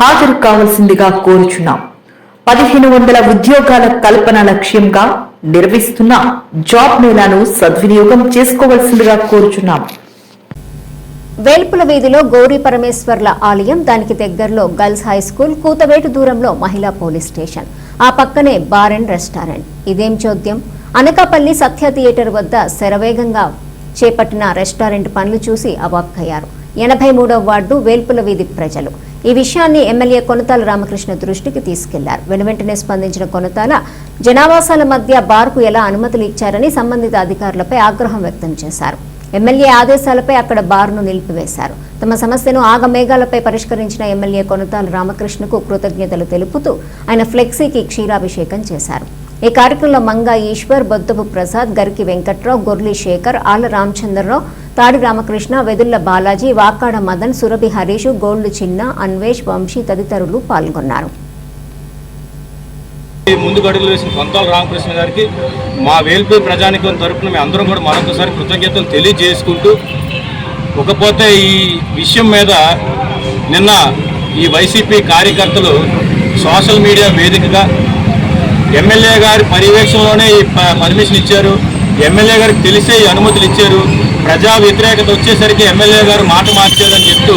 హాజరు కావాల్సిందిగా కోరుచున్నాం. పదిహేను వందల ఉద్యోగాల కల్పన లక్ష్యంగా నిర్వహిస్తున్న జాబ్ మేళాను సద్వినియోగం చేసుకోవాల్సిందిగా కోరుచున్నాం. వేల్పుల వీధిలో గౌరీ పరమేశ్వర్ల ఆలయం దానికి దగ్గరలో గర్ల్స్ హై స్కూల్ కూతవేటు దూరంలో మహిళా పోలీస్ స్టేషన్. ఆ పక్కనే బార్ అండ్ రెస్టారెంట్. ఇదేం చోద్యం? అనకాపల్లి సత్య థియేటర్ వద్ద శరవేగంగా చేపట్టిన రెస్టారెంట్ పనులు చూసి అవాక్కయ్యారు. ఎనభై మూడవ వార్డు వేల్పుల వీధి ప్రజలు. ఈ విషయాన్ని ఎమ్మెల్యే కొనతాల రామకృష్ణ దృష్టికి తీసుకెళ్ళారు. వెనువెంటనే స్పందించిన కొనతాల జనావాసాల మధ్య బార్కు ఎలా అనుమతులు ఇచ్చారని సంబంధిత అధికారులపై ఆగ్రహం వ్యక్తం చేశారు. ఎమ్మెల్యే ఆదేశాలపై అక్కడ బార్ను నిలిపివేశారు. తమ సమస్యను ఆగమేఘాలపై పరిష్కరించిన ఎమ్మెల్యే కొనతాల రామకృష్ణకు కృతజ్ఞతలు తెలుపుతూ ఆయన ఫ్లెక్సీకి క్షీరాభిషేకం చేశారు. ఈ కార్యక్రమంలో మంగా ఈశ్వర్ బొద్దపు ప్రసాద్ గరికి వెంకట్రావు గొర్లి శేఖర్ ఆల రామచంద్రరావు తాడి రామకృష్ణ వెదుల్ల బాలాజీ వాకాడ మదన్ సురభి హరీష్ గోల్డ్ చిన్న అన్వేష్ వంశీ తదితరులు పాల్గొన్నారు. ఈ గడుగులు వేసిన పంతాల రామకృష్ణ గారికి మా వేల్పు ప్రజానికం తరపున మేము అందరం కూడా మరొకసారి కృతజ్ఞతలు తెలియజేసుకుంటూ ఒకపోతే ఈ విషయం మీద నిన్న ఈ వైసీపీ కార్యకర్తలు సోషల్ మీడియా వేదికగా ఎమ్మెల్యే గారి పర్యవేక్షణలోనే ఈ పర్మిషన్ ఇచ్చారు. ఎమ్మెల్యే గారికి తెలిసే ఈ అనుమతులు ఇచ్చారు. ప్రజా వ్యతిరేకత వచ్చేసరికి ఎమ్మెల్యే గారు మాట మార్చారని చెప్తూ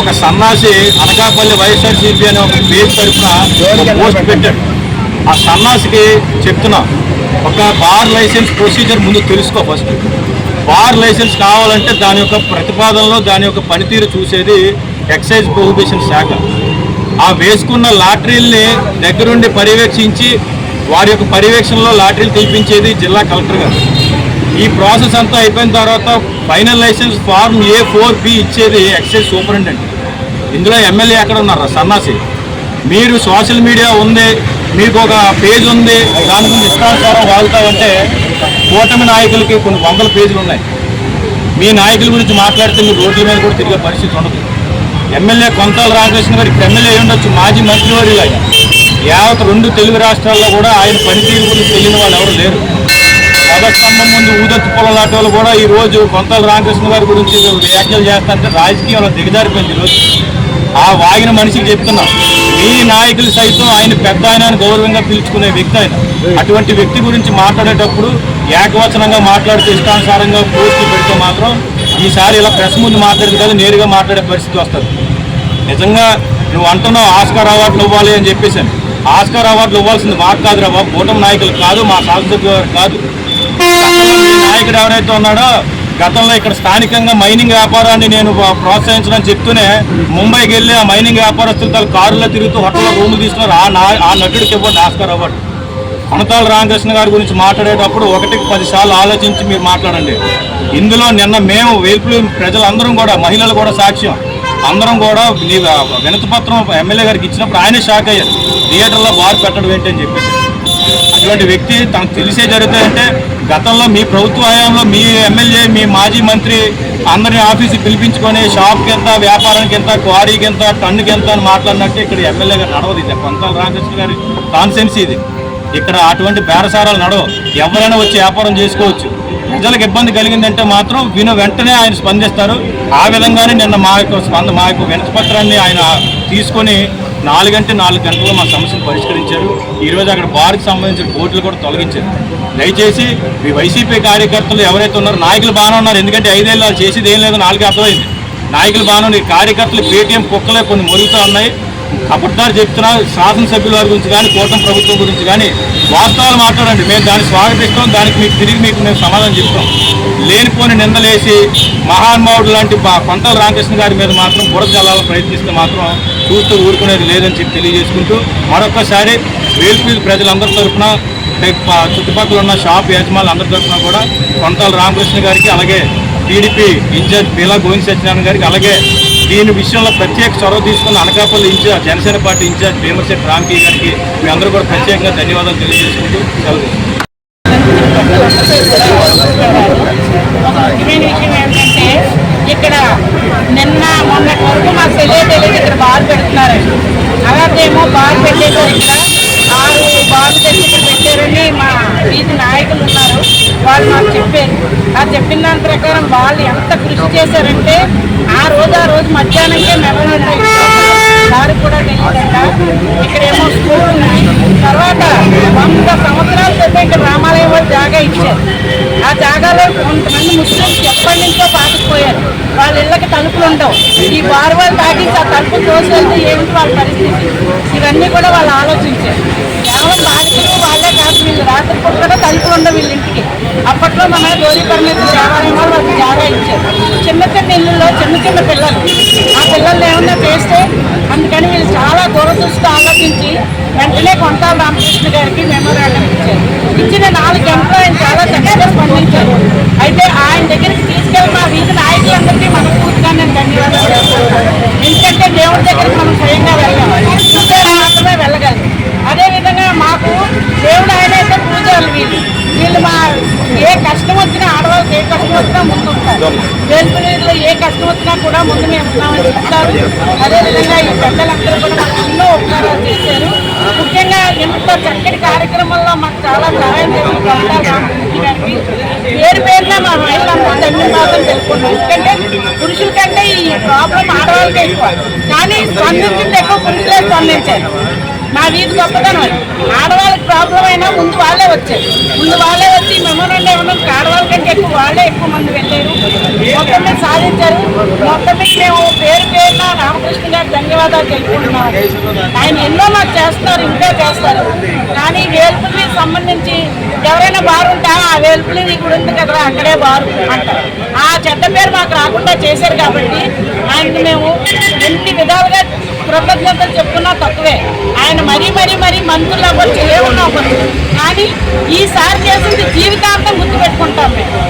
ఒక సన్నాసి అనకాపల్లి వైఎస్ఆర్సీపీ అనే ఒక పేజ్ తరఫున పోస్ట్ పెట్టాడు. ఆ సన్నాసికి చెప్తున్నా ఒక బార్ లైసెన్స్ ప్రొసీజర్ ముందు తెలుసుకో ఫస్ట్. బార్ లైసెన్స్ కావాలంటే దాని యొక్క ప్రతిపాదనలో దాని యొక్క పనితీరు చూసేది ఎక్సైజ్ ప్రొహిబిషన్ శాఖ. ఆ వేసుకున్న లాటరీల్ని దగ్గరుండి పర్యవేక్షించి వారి యొక్క పర్యవేక్షణలో లాటరీలు తీపించేది జిల్లా కలెక్టర్ గారు. ఈ ప్రాసెస్ అంతా అయిపోయిన తర్వాత final license form A four B ఇచ్చేది ఎక్సైజ్ సూపరింటెండెంట్. ఇందులో ఎమ్మెల్యే ఎక్కడ ఉన్నారు? సన్నాసి. మీరు సోషల్ మీడియా ఉంది మీకు ఒక పేజ్ ఉంది దాని గురించి ఇష్టానుసారం వాళ్తామంటే కూటమి నాయకులకి కొన్ని వందల పేజీలు ఉన్నాయి. మీ నాయకుల గురించి మాట్లాడితే మీరు రోడ్ల మీద కూడా తిరిగే పరిస్థితి ఉండదు. ఎమ్మెల్యే కొంతాల రామకృష్ణ గారు ఎమ్మెల్యే అయి ఉండొచ్చు మాజీ మంత్రివర్యులు ఆయన. యావత్ రెండు తెలుగు రాష్ట్రాల్లో కూడా ఆయన పనితీరు గురించి తెలియని వాళ్ళు ఎవరు లేరు. పదస్తంభం ముందు ఊదత్తు పొలలాటోలు వాళ్ళు కూడా ఈ రోజు కొంతాల రామకృష్ణ గారి గురించి వ్యాఖ్యలు చేస్తారంటే రాజకీయంలో దిగజారిపోయింది ఈరోజు ఆ వాగిన మనిషికి చెప్తున్నాం మీ నాయకులు సైతం ఆయన పెద్ద ఆయన గౌరవంగా పిలుచుకునే వ్యక్తి ఆయన. అటువంటి వ్యక్తి గురించి మాట్లాడేటప్పుడు ఏకవచనంగా మాట్లాడితే ఇష్టానుసారంగా పోస్టులు పెడితే మాత్రం ఈసారి ఇలా ప్రెస్ ముందు మాట్లాడేది కాదు నేరుగా మాట్లాడే పరిస్థితి వస్తుంది. నిజంగా నువ్వు అంటున్నావు ఆస్కార్ అవార్డులు ఇవ్వాలి అని చెప్పేసాను ఆస్కార్ అవార్డులు ఇవ్వాల్సింది మాకు కాదురా బాబు కూటమి నాయకులు కాదు మా శాసనసభ్యులు కాదు. నాయకుడు ఎవరైతే ఉన్నాడో గతంలో ఇక్కడ స్థానికంగా మైనింగ్ వ్యాపారాన్ని నేను ప్రోత్సహించడం చెప్తూనే ముంబైకి వెళ్ళి ఆ మైనింగ్ వ్యాపారస్తులతో కారులో తిరుగుతూ హోటల్లో రూములు తీసుకున్నారు ఆ నా ఆ నటుడికి ఇవ్వండి ఆస్కార్ అవ్వండి కొనతాల రామకృష్ణ గారి గురించి మాట్లాడేటప్పుడు ఒకటికి పది సార్లు ఆలోచించి మీరు మాట్లాడండి. ఇందులో నిన్న మేము వేల్పులు ప్రజలందరం కూడా మహిళలు కూడా సాక్ష్యం. అందరం కూడా నీ వినతి పత్రం ఎమ్మెల్యే గారికి ఇచ్చినప్పుడు ఆయనే షాక్ అయ్యారు. థియేటర్లో బార్ పెట్టడం ఏంటి అని చెప్పేసి. అటువంటి వ్యక్తి తనకు తెలిసే జరుగుతాయంటే గతంలో మీ ప్రభుత్వ హయాంలో మీ ఎమ్మెల్యే మీ మాజీ మంత్రి అందరిని ఆఫీస్కి పిలిపించుకొని షాప్కి ఎంత వ్యాపారానికి ఎంత క్వారీకి ఎంత టన్నుకి ఎంత అని మాట్లాడినట్టు ఇక్కడ ఎమ్మెల్యే గారు నడవదు. ఇది కొంతాల రామకృష్ణ గారి కాన్సెన్సీ ఇది. ఇక్కడ అటువంటి బేరసారాలు నడవ. ఎవరైనా వచ్చి వ్యాపారం చేసుకోవచ్చు. ప్రజలకు ఇబ్బంది కలిగిందంటే మాత్రం విను వెంటనే ఆయన స్పందిస్తారు. ఆ విధంగానే నిన్న మా యొక్క స్పంద మా యొక్క వినతి పత్రాన్ని ఆయన తీసుకొని నాలుగంటే నాలుగు గంటల్లో మా సమస్యను పరిష్కరించారు. ఈరోజు అక్కడ బార్కి సంబంధించిన బోర్డులు కూడా తొలగించారు. దయచేసి మీ వైసీపీ కార్యకర్తలు ఎవరైతే ఉన్నారో నాయకులు బాగానే ఉన్నారు. ఎందుకంటే ఐదేళ్ళు వాళ్ళు చేసేది ఏం లేదో నాలుగు అర్థమైంది. నాయకులు బాగానే ఉన్నారు. ఈ కార్యకర్తలు పేటీఎం కుక్కలే కొన్ని మురుగుతూ ఉన్నాయి. అబద్ధాలు చెప్తున్నా శాసనసభ్యుల వారి గురించి కానీ కూటమి ప్రభుత్వం గురించి కానీ వాస్తవాలు మాట్లాడండి. మేము దాన్ని స్వాగతిస్తాం. దానికి మీకు తిరిగి మీకు మేము సమాధానం చెప్తాం. లేనిపోని నిందలేసి మహానుభావుడు లాంటి మా కొంతల రామకృష్ణ గారి మీద మాత్రం బురద చల్లాలని ప్రయత్నిస్తే మాత్రం చూస్తూ ఊరుకునేది లేదని చెప్పి తెలియజేసుకుంటూ మరొకసారి వేల్పీలు ప్రజలందరి తరఫున చుట్టుపక్కల ఉన్న షాప్ యజమానులు అందరి తరఫున కూడా కొంటాల రామకృష్ణ గారికి అలాగే టీడీపీ ఇన్ఛార్జ్ పీలా గోవింద్ సత్యనారాయణ గారికి అలాగే దీని విషయంలో ప్రత్యేక చొరవ తీసుకున్న Anakapalli incharge Janasena party incharge Bheemasetti రామ్కి గారికి మీ అందరూ కూడా ప్రత్యేకంగా ధన్యవాదాలు తెలియజేసుకుంటూ సెలవు. ఒక ముఖ్యమైన విషయం ఏంటంటే ఇక్కడ నిన్న మొన్నటి వరకు మాకు తెలియదు తెలియదు ఇక్కడ బార్ పెడుతున్నారండి. అలాగేమో బార్ పెట్టేసారు ఇక్కడ ఆరు బార్ తెచ్చి ఇక్కడ పెట్టారని మా వీధి నాయకులు ఉన్నారు. వాళ్ళు మాకు చెప్పారు. ఆ చెప్పిన దాని ప్రకారం వాళ్ళు ఎంత కృషి చేశారంటే ఆ రోజు ఆ రోజు మధ్యాహ్నంకే మెమరీ దారి కూడా తెలియదంట. ఇక్కడేమో స్కూల్ ఉన్నాయి. తర్వాత వంద సంవత్సరాల క్రితం ఇక్కడ రామాలయం వాళ్ళు జాగా ఇచ్చారు. ఆ జాగాలో కొంతమంది ముస్లింస్ ఎప్పటి నుంచో పాతుకుపోయారు వాళ్ళ ఇళ్ళకి తలుపులు ఉండవు. ఈ బార్ వాళ్ళు తాగి ఆ తలుపు తోసి వెళ్తే ఏమిటి వాళ్ళ పరిస్థితి? ఇవన్నీ కూడా వాళ్ళు ఆలోచించారు. కేవలం బాధితులు వాళ్ళే వీళ్ళు రాత్రిపూట కూడా తలుపులు ఉండవు వీళ్ళ ఇంటికి. అప్పట్లో మన గౌరీ పరమేశ్వర దేవాలయం వాళ్ళు వాళ్ళకి జాగా ఇచ్చారు. చిన్న చిన్న ఇళ్ళల్లో చిన్న చిన్న పిల్లలు. ఆ పిల్లలు ఏమన్నా చేస్తే అందుకని వీళ్ళు చాలా దూరదృష్టితో ఆలోచించి వెంటనే కొంటాల రామకృష్ణ గారికి మెమోరాండం ఇచ్చారు. ఇచ్చిన నాలుగు గంటలు ఆయన చాలా చక్కగా స్పందించారు. అయితే ఆయన దగ్గరికి తీసుకెళ్ళి మా వీధి నాయకులందరికీ మనస్ఫూర్తిగా నేను ధన్యవాదాలు ఎందుకంటే దేవుడి దగ్గరికి మనం స్వయంగా వెళ్ళాలి. మాత్రమే వెళ్ళగలం. అదేవిధంగా మాకు దేవుడు వీళ్ళు వీళ్ళు మా ఏ కష్టం వచ్చినా ఆడవాళ్ళకి ఏ కష్టం వచ్చినా ముందు ఉంటారు. వేల్పునీరులో ఏ కష్టం వచ్చినా కూడా ముందు మేము ఉన్నామని చెప్తారు. అదేవిధంగా ఈ పెద్దలందరూ కూడా మాకు ఎన్నో ఉపకారాలు చేశారు. ముఖ్యంగా ఇంత చక్కటి కార్యక్రమంలో మాకు చాలా సహాయం చేసిన పేరు పేరున మా మహిళలందరూ ధన్యవాదాలు తెలుపుకున్నాం ఎందుకంటే పురుషుల కంటే ఈ ప్రాబ్లం ఆడవాళ్ళకే ఎక్కువ. కానీ స్పందించింది ఎక్కువ పురుషులే స్పందించారు. మా వీధి గొప్పతనం అది. ఆడవాళ్ళకి ప్రాబ్లం అయినా ముందు వాళ్ళే వచ్చారు. ముందు వాళ్ళే వచ్చి మెమోరండం ఇవ్వడం ఆడవాళ్ళ కంటే ఎక్కువ వాళ్ళే ఎక్కువ మంది వెళ్ళారు మొత్తం మీద సాధించారు. మొత్తం మీద మేము పేరు పేరున రామకృష్ణ గారు ధన్యవాదాలు తెలుపుకుంటున్నాం. ఆయన ఎన్నో మాకు చేస్తారు ఇంకా చేస్తారు. కానీ వేల్పుల్ని సంబంధించి ఎవరైనా బారు ఆ వేల్పుల్ని కూడా ఉంది కదా అక్కడే బారు అంటారు. ఆ చెడ్డ పేరు మాకు రాకుండా చేశారు కాబట్టి ఆయనకు మేము ఎన్ని విధాలుగా కృతజ్ఞతలు చెప్పుకున్నా తక్కువే. ఆయన మరీ మరీ మరీ మంత్రులు అవ్వచ్చు ఏమన్నా అవ్వచ్చు. కానీ ఈసారి చేసింది జీవితాంతం గుర్తుపెట్టుకుంటాం మేము.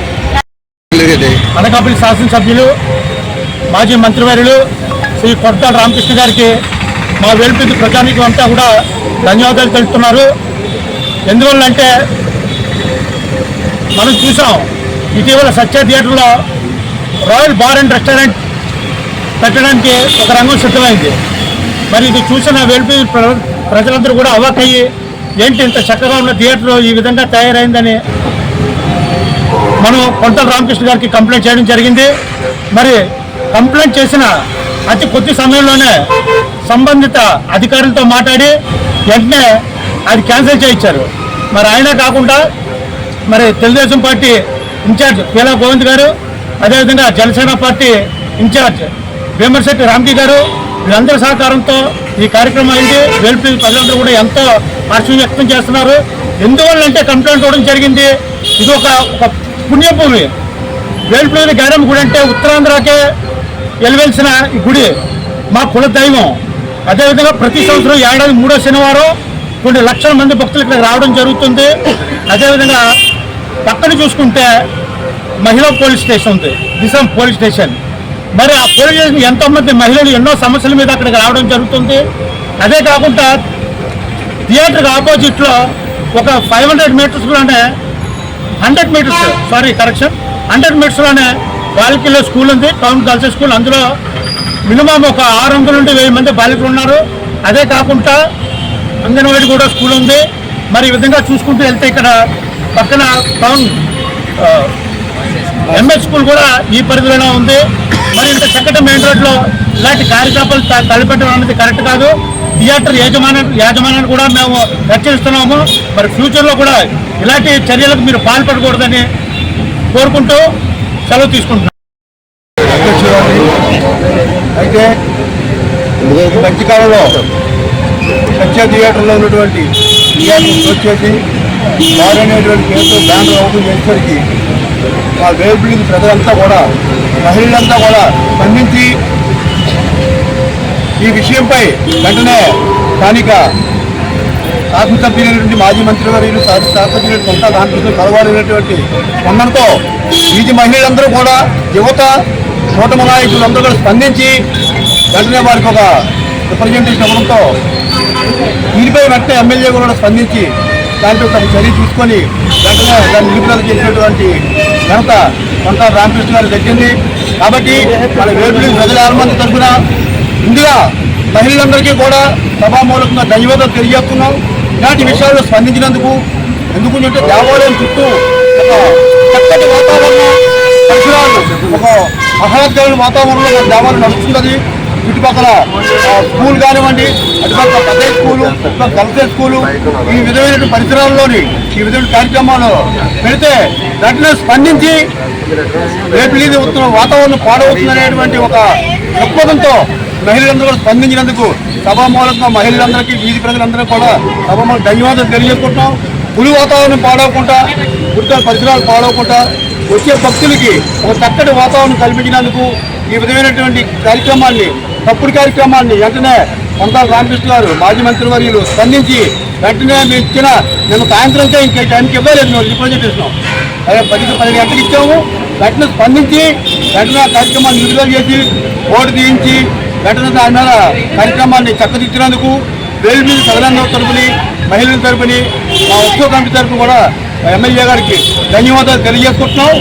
అనకాపల్లి శాసనసభ్యులు మాజీ మంత్రివర్యులు శ్రీ కొట్టాల రామకృష్ణ గారికి మా వేలుపెద్ది ప్రజానికి అంతా కూడా ధన్యవాదాలు తెలుపుతున్నారు. ఎందువల్లంటే మనం చూసాం ఇటీవల సత్య థియేటర్లో రాయల్ బార్ అండ్ రెస్టారెంట్ పెట్టడానికి ఒక రంగం సిద్ధమైంది. మరి ఇది చూసిన వేలుపెద్ది ప్ర- ప్రజలందరూ కూడా అవాకయ్యి ఏంటి ఇంత చక్కగా ఉన్న థియేటర్ ఈ విధంగా తయారైందని మనం కొంతల రామకృష్ణ గారికి కంప్లైంట్ చేయడం జరిగింది. మరి కంప్లైంట్ చేసిన అతి కొద్ది సమయంలోనే సంబంధిత అధికారులతో మాట్లాడి వెంటనే అది క్యాన్సిల్ చేయించారు. మరి ఆయన కాకుండా మరి Telugu Desam party in charge Peela Govind గారు అదేవిధంగా జనసేన పార్టీ ఇన్ఛార్జ్ వేమర్శెట్టి రామ్జీ గారు వీళ్ళందరి సహకారంతో ఈ కార్యక్రమం అయింది. వేల్పి ప్రజలందరూ కూడా ఎంతో హర్షం వ్యక్తం చేస్తున్నారు. ఎందువల్లంటే కంప్లైంట్ ఇవ్వడం జరిగింది. ఇది ఒక ఒక పుణ్యభూమి. వేల్పల్లి గారమ్మ గుడి అంటే ఉత్తరాంధ్రకే వెలువెలిసిన ఈ గుడి. మా కుల దైవం. అదేవిధంగా ప్రతి సంవత్సరం ఏడాది మూడో శనివారం కొన్ని లక్షల మంది భక్తులు ఇక్కడ రావడం జరుగుతుంది. అదేవిధంగా పక్కన చూసుకుంటే మహిళా పోలీస్ స్టేషన్ ఉంది. దిశం పోలీస్ స్టేషన్. మరి ఆ పోలీస్ స్టేషన్ ఎంతో మంది మహిళలు ఎన్నో సమస్యల మీద అక్కడికి రావడం జరుగుతుంది. అదే కాకుండా థియేటర్కి ఆపోజిట్లో ఒక five hundred మీటర్స్లోనే hundred meters sorry correction hundred మీటర్స్లోనే బాలికల్లో స్కూల్ ఉంది టౌన్ గర్ల్స్ స్కూల్. అందులో మినిమం ఒక ఆరు వందల నుండి వెయ్యి మంది బాలికలు ఉన్నారు. అదే కాకుండా అంగన్వాడీ కూడా స్కూల్ ఉంది. మరి ఈ విధంగా చూసుకుంటూ వెళ్తే ఇక్కడ పక్కన టౌన్ ఎంఎస్ స్కూల్ కూడా ఈ పరిధిలోనే ఉంది. మరి ఇంత చక్కటి మెయిన్ రోడ్లో ఇలాంటి కార్యకలాపాలు తలపెట్టడం అనేది కరెక్ట్ కాదు. థియేటర్ యాజమాన్య యాజమాన్యాన్ని కూడా మేము హెచ్చరిస్తున్నాము. మరి ఫ్యూచర్లో కూడా ఇలాంటి చర్యలకు మీరు పాల్పడకూడదని కోరుకుంటూ సెలవు తీసుకుంటున్నాం. అయితే మధ్యకాలంలో సత్య థియేటర్లో ఉన్నటువంటి థియేటర్ వచ్చేసి వారు అనేటువంటి పేరుతో బ్యానర్ ఓపెన్ చేసేసరికి మా వేల్బిల్లింగ్ ప్రజలంతా కూడా మహిళలంతా కూడా స్పందించి ఈ విషయంపై వెంటనే స్థానిక శాసనసభ్యులైనటువంటి మాజీ మంత్రి వర్యులు శాసనసభ్యులు కొంత దాంట్లో కలవాలైనటువంటి స్పందనతో వీధి మహిళలందరూ కూడా యువత కూటమి నాయకులందరూ కూడా స్పందించి వెంటనే వారికి ఒక రిప్రజెంటేషన్ ఇవ్వడంతో దీనిపై వెంటనే ఎమ్మెల్యే కూడా స్పందించి దాంట్లో ఒక చర్య తీసుకొని వెంటనే దాన్ని నిపుణులు చేసినటువంటి ఘనత కొంత రామకృష్ణ గారు దక్కింది. కాబట్టి మన వేరుపల్లి ప్రజల ఆర్మంది తరఫున ముందుగా మహిళలందరికీ కూడా సభామూలకంగా ధన్యవాదాలు తెలియజేస్తున్నాం. ఇలాంటి విషయాల్లో స్పందించినందుకు ఎందుకంటే దేవాలయం చుట్టూ ఒక చక్కటి వాతావరణం పరిసరాలు ఒక ఆహ్లాదకరమైన వాతావరణంలో మన దేవాలయం నడుస్తుంది చుట్టుపక్కల స్కూల్ కానివ్వండి అటుపక్క పెద్ద స్కూలు ఇటుపక్క గర్ల్స్ స్కూలు ఈ విధమైన పరిసరాల్లోని ఈ విధమైన కార్యక్రమాలు పెడితే దాంట్లో స్పందించి రేపు ఇది వాతావరణం పాడవుతుందనేటువంటి ఒక దృక్పథంతో మహిళలందరూ కూడా స్పందించినందుకు సభామూలంగా మహిళలందరికీ వీధి ప్రజలందరూ కూడా సభామూలం ధన్యవాదాలు తెలియజేసుకుంటున్నాం. పులి వాతావరణం పాడవకుండా గుర్తుల పరిసరాలు పాడవకుండా వచ్చే భక్తులకి ఒక చక్కటి వాతావరణం కల్పించినందుకు ఈ విధమైనటువంటి కార్యక్రమాన్ని తప్పుడు కార్యక్రమాన్ని వెంటనే కొంతా రామకృష్ణ గారు మాజీ మంత్రి వర్యులు స్పందించి వెంటనే మేము ఇచ్చిన మేము సాయంత్రంకే ఇంకా టైంకి ఇవ్వలేదు మేము చేసినాం అదే పది పది గంటలకు ఇచ్చాము. వెంటనే స్పందించి వెంటనే కార్యక్రమాన్ని విడుదల చేసి ఓటు తీయించి వెంటనే దాని మీద కార్యక్రమాన్ని చక్కదిచ్చినందుకు వేలు మీద ప్రజలందరూ తరపుని మహిళల తరపుని మా ఉత్సవ కమిటీ తరపు కూడా ఎమ్మెల్యే గారికి ధన్యవాదాలు తెలియజేసుకుంటున్నాం.